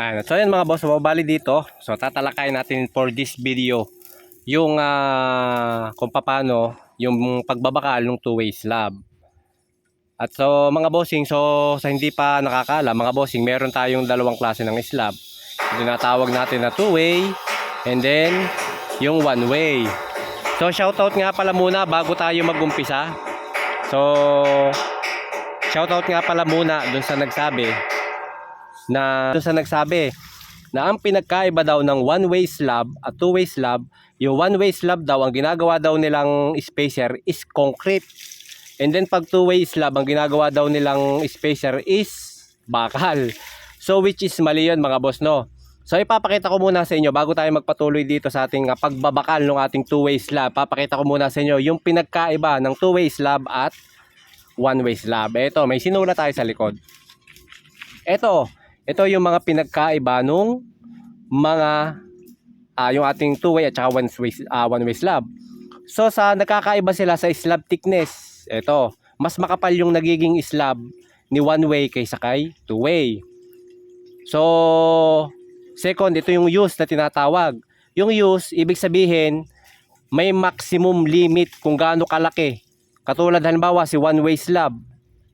Ayan. So yan mga boss, mababali dito. So tatalakayin natin for this video yung ah, kung paano yung pagbabakal ng two-way slab. At so mga bossing, so sa hindi pa nakakala, mga bossing, meron tayong dalawang klase ng slab. Tinatawag natin na two-way and then yung one-way. So shoutout nga pala muna bago tayo magumpisa. So shoutout nga pala muna dun sa nagsabi na dun sa nagsabi na ang pinagkaiba daw ng one-way slab at two-way slab, yung one-way slab daw, ang ginagawa daw nilang spacer is concrete. And then pag two-way slab, ang ginagawa daw nilang spacer is bakal. So which is mali yun mga boss no. So ipapakita ko muna sa inyo bago tayo magpatuloy dito sa ating ah, pagbabakal ng ating two-way slab. Papakita ko muna sa inyo yung pinagkaiba ng two-way slab at one-way slab. Ito, may sinula tayo sa likod. Ito, ito yung mga pinagkaiba nung mga ah, yung ating two-way at saka one-way ah, one-way slab. So sa nakakaiba sila sa slab thickness. Ito, mas makapal yung nagiging slab ni one-way kaysa kay two-way. So, second, ito yung use na tinatawag. Yung use, ibig sabihin, may maximum limit kung gaano kalaki. Katulad halimbawa si one-way slab,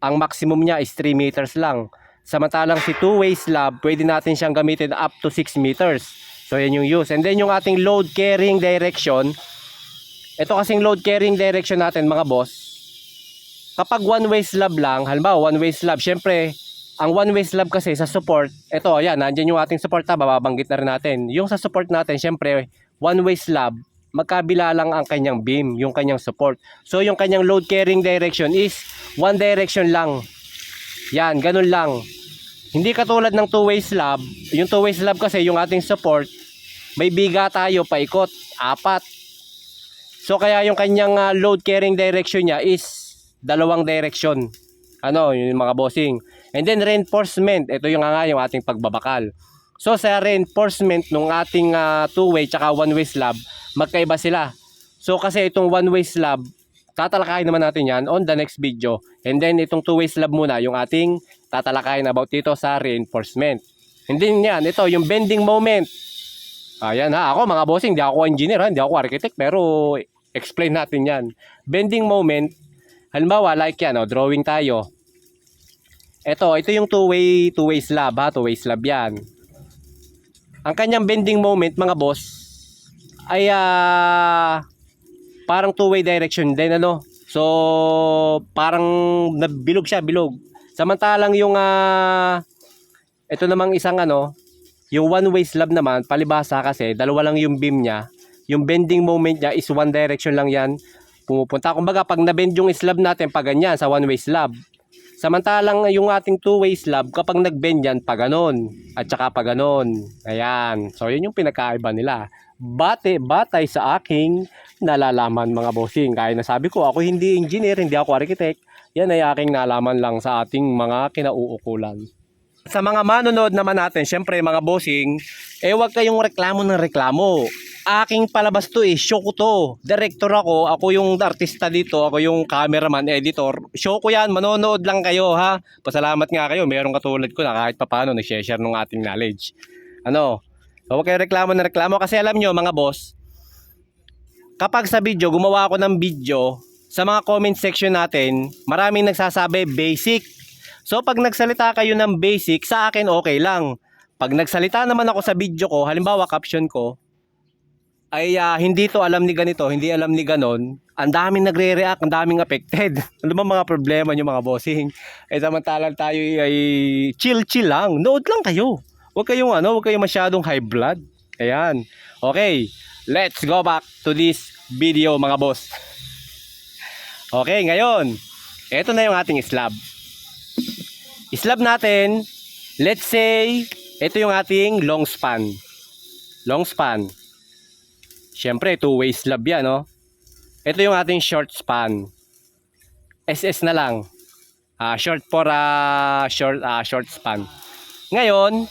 ang maximum niya is 3 meters lang. Samantalang si two-way slab, pwede natin siyang gamitin up to 6 meters. So yan yung use. And then yung ating load carrying direction, ito kasing load carrying direction natin mga boss, kapag one-way slab lang, halimbawa one-way slab, syempre, ang one-way slab kasi sa support, ito, ayan, nandyan yung ating support tab, babanggit na rin natin. Yung sa support natin, syempre, one-way slab, magkabila lang ang kanyang beam, yung kanyang support. So, yung kanyang load carrying direction is one direction lang. Yan, ganun lang. Hindi katulad ng two-way slab. Yung two-way slab kasi, yung ating support, may biga tayo paikot, apat. So, kaya yung kanyang ah, load carrying direction niya is dalawang direction. Ano, yung mga bossing. And then reinforcement, ito yung nga yung ating pagbabakal. So sa reinforcement ng ating ah, two-way tsaka one-way slab, magkaiba sila. So kasi itong one-way slab, tatalakayin naman natin yan on the next video. And then itong two-way slab muna, yung ating tatalakayin about dito sa reinforcement. And then yan, ito yung bending moment. Ayan ha, ako mga bossing, hindi ako engineer, hindi ako architect, pero explain natin yan. Bending moment, halimbawa like yan, oh, drawing tayo. Ito, ito yung two-way two-way slab ha, two-way slab yan. Ang kanyang bending moment mga boss ay ah, parang two-way direction din ano. So parang nabilog siya, bilog. Samantalang yung ah, ito namang isang ano, yung one-way slab naman, palibasa kasi dalawa lang yung beam niya. Yung bending moment niya is one direction lang yan pumupunta. Kumbaga pag na-bend yung slab natin pa ganyan sa one-way slab, Samantalang yung ating two-way slab, kapag nag-bend yan, pa ganon. At saka pa ganon. Ayan. So, yun yung pinakaiba nila. Bate, batay sa aking nalalaman mga bossing. Kaya nasabi ko, ako hindi engineer, hindi ako architect. Yan ay aking nalaman lang sa ating mga kinauukulan. Sa mga manonood naman natin, syempre mga bossing, eh wag kayong reklamo ng reklamo. Aking palabas to eh, show ko to. Director ako, ako yung artista dito, ako yung cameraman, editor. Show ko yan, manonood lang kayo ha. Pasalamat nga kayo, meron katulad ko na kahit papano nag-share ng ating knowledge. Ano, so, huwag kayong reklamo ng reklamo kasi alam nyo mga boss, kapag sa video, gumawa ako ng video, sa mga comment section natin, maraming nagsasabi basic. So pag nagsalita kayo ng basic, sa akin okay lang. Pag nagsalita naman ako sa video ko, halimbawa caption ko, ay ah, hindi to alam ni ganito, hindi alam ni ganon, ang daming nagre-react, ang daming affected. ano ba mga problema nyo mga bossing? Eh samantalang tayo ay chill-chill lang, nood lang kayo. Huwag kayong ano, huwag kayong masyadong high blood. Ayan. Okay, let's go back to this video mga boss. Okay, ngayon, ito na yung ating slab. Slab natin, let's say, ito yung ating long span. Long span. Siyempre, two-way slab yan, no? Ito yung ating short span. SS na lang. Ah, short for ah, short, ah, short span. Ngayon,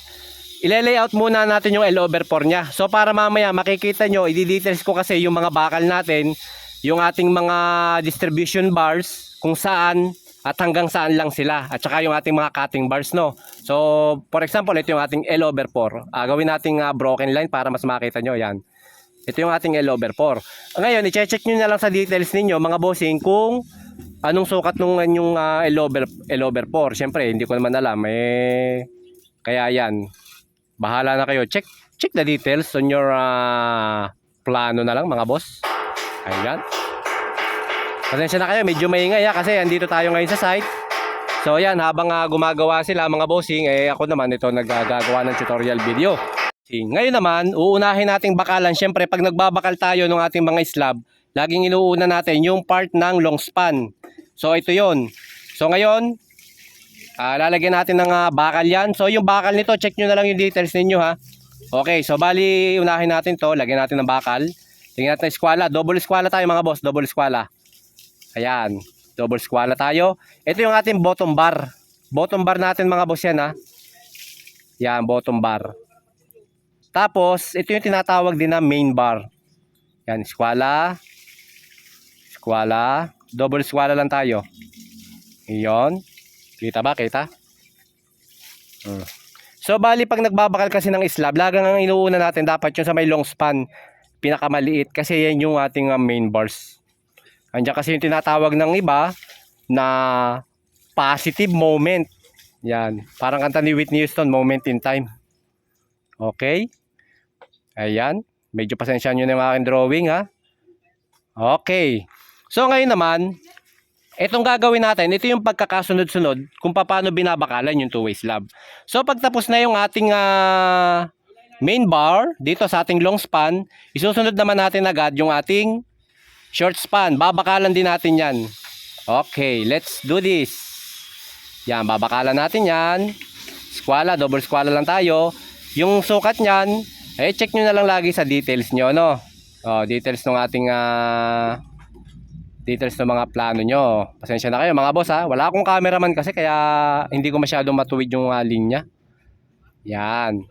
ile-layout muna natin yung L over 4 niya. So, para mamaya makikita nyo, i-details ko kasi yung mga bakal natin, yung ating mga distribution bars, kung saan at hanggang saan lang sila. At saka yung ating mga cutting bars no? So for example ito yung ating L over 4 Ah, gawin nating ah, broken line para mas makita nyo yan. Ito yung ating L over 4 ngayon i-check nyo na lang sa details ninyo mga bossing kung anong sukat nung yung ah, L over L over 4 syempre hindi ko naman alam eh kaya yan bahala na kayo check check the details on your ah, plano na lang mga boss ayan Pasensya na kayo, medyo maingay ha, kasi andito tayo ngayon sa site. So ayan, habang ah, gumagawa sila mga bossing, eh ako naman ito naggagawa ng tutorial video. Ngayon naman, uunahin nating bakalan. Siyempre, pag nagbabakal tayo ng ating mga slab, laging inuuna natin yung part ng long span. So ito yon. So ngayon, ah, lalagyan natin ng ah, bakal yan. So yung bakal nito, check nyo na lang yung details ninyo ha. Okay, so bali, unahin natin to, lagyan natin ng bakal. Tingnan natin eskwala, double eskwala tayo mga boss, double eskwala. Ayan, double squala tayo. Ito yung ating bottom bar. Bottom bar natin mga boss yan ha. Yan, bottom bar. Tapos, ito yung tinatawag din na main bar. Yan, squala. Squala. Double squala lang tayo. Iyon. Kita ba? Kita? Hmm. So, bali pag nagbabakal kasi ng slab, lagang ang inuuna natin dapat yung sa may long span, pinakamaliit kasi yan yung ating uh, main bars. Andiyan kasi yung tinatawag ng iba na positive moment. Yan. Parang kanta ni Whitney Houston, moment in time. Okay. Ayan. Medyo pasensya nyo na yung aking drawing ha. Okay. So ngayon naman, itong gagawin natin, ito yung pagkakasunod-sunod kung paano binabakalan yung two-way slab. So pagtapos na yung ating ah, main bar dito sa ating long span, isusunod naman natin agad yung ating short span. Babakalan din natin yan. Okay, let's do this. Yan, babakalan natin yan. Squala, double squala lang tayo. Yung sukat niyan, eh check nyo na lang lagi sa details nyo, no? Oh, details ng ating ah, details ng mga plano nyo. Pasensya na kayo mga boss ha. Wala akong cameraman kasi kaya hindi ko masyadong matuwid yung ah, linya. Yan.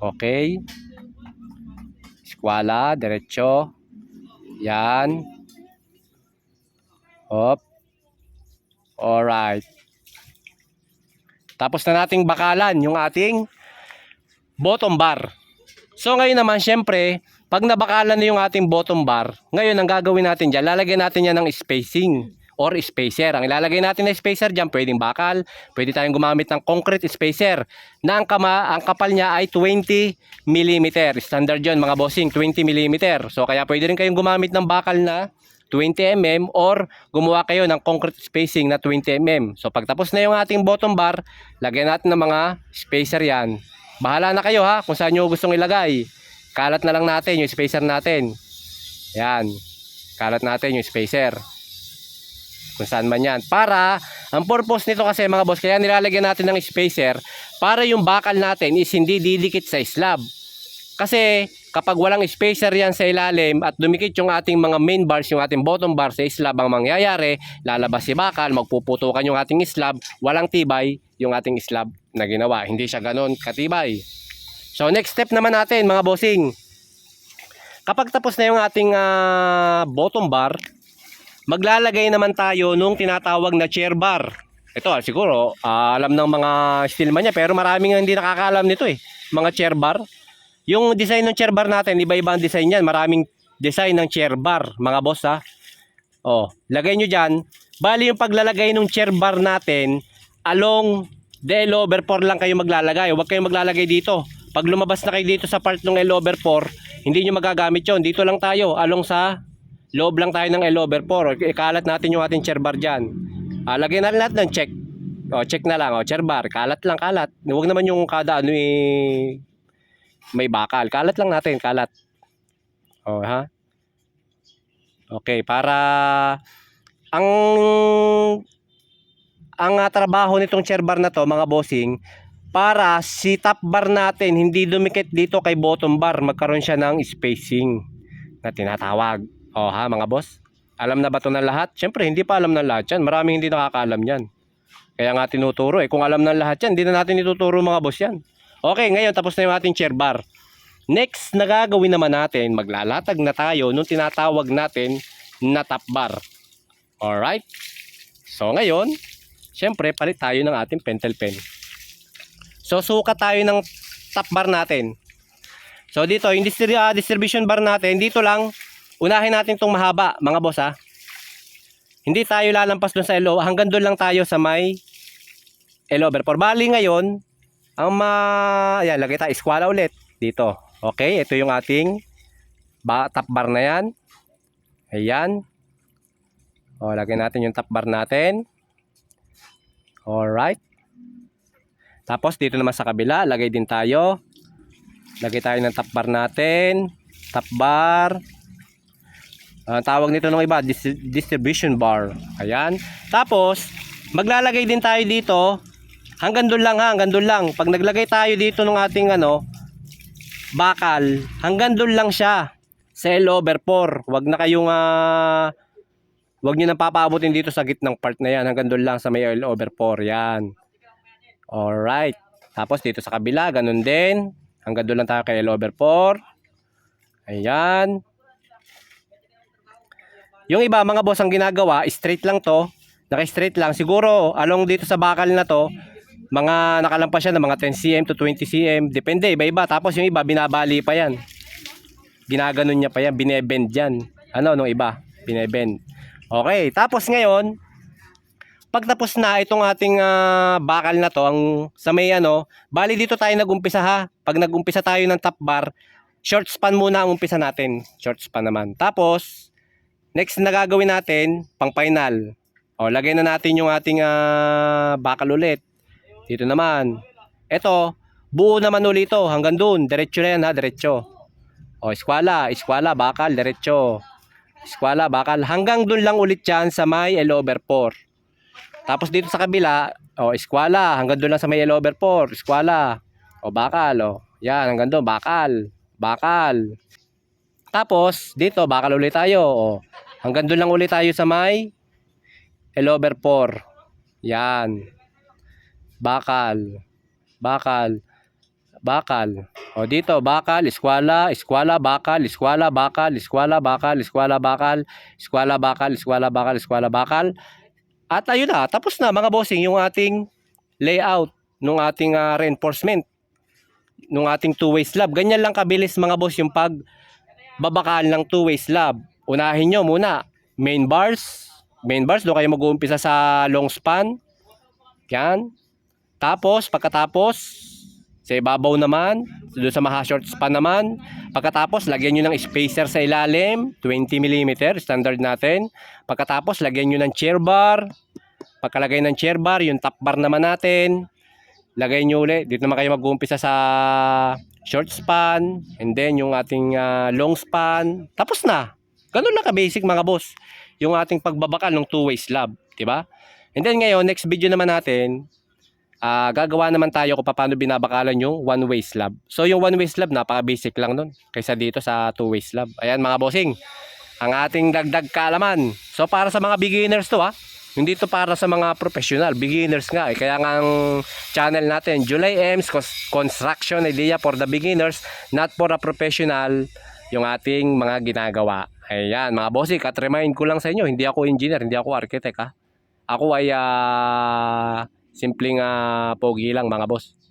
Okay. Squala, diretso. Yan. Hop. Alright. Tapos na nating bakalan yung ating bottom bar. So ngayon naman syempre, pag nabakalan na yung ating bottom bar, ngayon ang gagawin natin dyan, lalagyan natin yan ng spacing or spacer. Ang ilalagay natin na spacer dyan, pwedeng bakal, pwede tayong gumamit ng concrete spacer na ang, kama, ang kapal niya ay 20 mm. Standard yun mga bossing, 20 mm. So kaya pwede rin kayong gumamit ng bakal na 20 mm or gumawa kayo ng concrete spacing na 20 mm. So pagtapos na yung ating bottom bar, lagyan natin ng mga spacer yan. Bahala na kayo ha kung saan nyo gustong ilagay. Kalat na lang natin yung spacer natin. Yan. Kalat natin yung spacer. Kung saan man yan. Para, ang purpose nito kasi mga boss, kaya nilalagyan natin ng spacer para yung bakal natin is hindi didikit sa slab. Kasi kapag walang spacer yan sa ilalim at dumikit yung ating mga main bars, yung ating bottom bar sa slab, ang mangyayari, lalabas si bakal, magpuputukan yung ating slab, walang tibay yung ating slab na ginawa. Hindi siya ganon katibay. So next step naman natin mga bossing. Kapag tapos na yung ating ah, bottom bar, maglalagay naman tayo nung tinatawag na chair bar. Ito ah, siguro ah, alam ng mga steelman niya pero maraming hindi nakakaalam nito eh. Mga chair bar. Yung design ng chair bar natin, iba-iba ang design niyan. Maraming design ng chair bar, mga boss ha. Oh, lagay nyo dyan. Bali yung paglalagay ng chair bar natin, along the L over 4 lang kayo maglalagay. Huwag kayong maglalagay dito. Pag lumabas na kayo dito sa part ng L over 4, hindi nyo magagamit yon. Dito lang tayo, along sa loob lang tayo ng L over 4. Ikalat natin yung ating chair bar dyan. Ah, lagyan na natin ng check. O, check na lang. O, chair bar. Kalat lang, kalat. Huwag naman yung kada ano eh, may bakal. Kalat lang natin, kalat. O, ha? Okay, para ang ang ah, trabaho nitong chair bar na to, mga bossing, para si top bar natin hindi dumikit dito kay bottom bar, magkaroon siya ng spacing na tinatawag. O ha, mga boss? Alam na ba to ng lahat? Siyempre, hindi pa alam ng lahat yan. Maraming hindi nakakaalam yan. Kaya nga tinuturo eh. Kung alam ng lahat yan, hindi na natin ituturo mga boss yan. Okay, ngayon tapos na yung ating chair bar. Next na gagawin naman natin, maglalatag na tayo nung tinatawag natin na top bar. Alright? So ngayon, syempre palit tayo ng ating pentel pen. So sukat tayo ng top bar natin. So dito, yung distri- ah, distribution bar natin, dito lang, unahin natin itong mahaba, mga boss ha. Hindi tayo lalampas doon sa elo, hanggang doon lang tayo sa may elo over. For bali ngayon, ang ma... Ayan, lagay tayo, eskwala ulit. Dito. Okay, ito yung ating ba, top bar na yan. Ayan. O, lagay natin yung top bar natin. Alright. Tapos dito naman sa kabila, lagay din tayo. Lagay tayo ng top bar natin. Top bar. Ang tawag nito ng iba, dis- distribution bar. Ayan. Tapos, maglalagay din tayo dito. Hanggang doon lang ha, hanggang doon lang. Pag naglagay tayo dito ng ating ano, bakal, hanggang doon lang siya. Sa L over 4. Huwag na kayong ah, Huwag nyo nang papaabutin dito sa gitnang part na yan. Hanggang doon lang sa may L over 4. Yan. Alright. Tapos dito sa kabila, ganun din. Hanggang doon lang tayo kay L over 4. Ayan. Yung iba, mga boss, ang ginagawa, straight lang to. Naka-straight lang. Siguro, along dito sa bakal na to, mga nakalampas siya ng mga 10 cm to 20 cm. Depende, iba-iba. Tapos yung iba, binabali pa yan. Ginaganon niya pa yan. Binebend yan. Ano, nung iba? Binebend. Okay, tapos ngayon, pag tapos na itong ating ah, bakal na to, ang sa may ano, bali dito tayo nagumpisa ha. Pag nagumpisa tayo ng top bar, short span muna ang umpisa natin. Short span naman. Tapos, next na gagawin natin, pang final. O, lagay na natin yung ating ah, bakal ulit. Dito naman. Ito, buo naman ulit ito. Hanggang dun. Diretso na yan ha, diretso. O, eskwala, eskwala, bakal, diretso. Eskwala, bakal. Hanggang dun lang ulit yan sa may L over 4. Tapos dito sa kabila, o, eskwala. Hanggang dun lang sa may over 4. Eskwala. O, bakal, o. Yan, hanggang dun, bakal. Bakal. Tapos, dito, bakal ulit tayo. O, hanggang dun lang ulit tayo sa may over 4. Yan. Bakal. Bakal. Bakal. O dito, bakal, eskwala, eskwala, bakal, eskwala, bakal, eskwala, bakal, eskwala, bakal, eskwala, bakal, eskwala, bakal, eskwala, bakal. At ayun na, tapos na mga bossing yung ating layout ng ating ah, reinforcement ng ating two-way slab. Ganyan lang kabilis mga boss yung pag babakal ng two-way slab. Unahin nyo muna, main bars. Main bars, doon kayo mag-uumpisa sa long span. Yan. Tapos, pagkatapos, sa ibabaw naman, doon sa maha short span naman. Pagkatapos, lagyan nyo ng spacer sa ilalim, 20 mm, standard natin. Pagkatapos, lagyan nyo ng chair bar. Pagkalagay ng chair bar, yung top bar naman natin. Lagay nyo ulit. Dito naman kayo mag-uumpisa sa short span. And then, yung ating ah, long span. Tapos na. Ganun lang ka-basic mga boss. Yung ating pagbabakal ng two-way slab. ba? And then ngayon, next video naman natin, ah gagawa naman tayo kung paano binabakalan yung one-way slab. So yung one-way slab, napaka-basic lang nun. Kaysa dito sa two-way slab. Ayan mga bossing, ang ating dagdag kaalaman. So para sa mga beginners to ha, hindi to para sa mga professional, beginners nga. Eh. Kaya nga ang channel natin, July M's Cons- Construction Idea for the Beginners, not for a professional, yung ating mga ginagawa. Ayan, mga bossing, at remind ko lang sa inyo, hindi ako engineer, hindi ako architect ha. Ako ay ah, simpleng ah, pogi lang mga boss.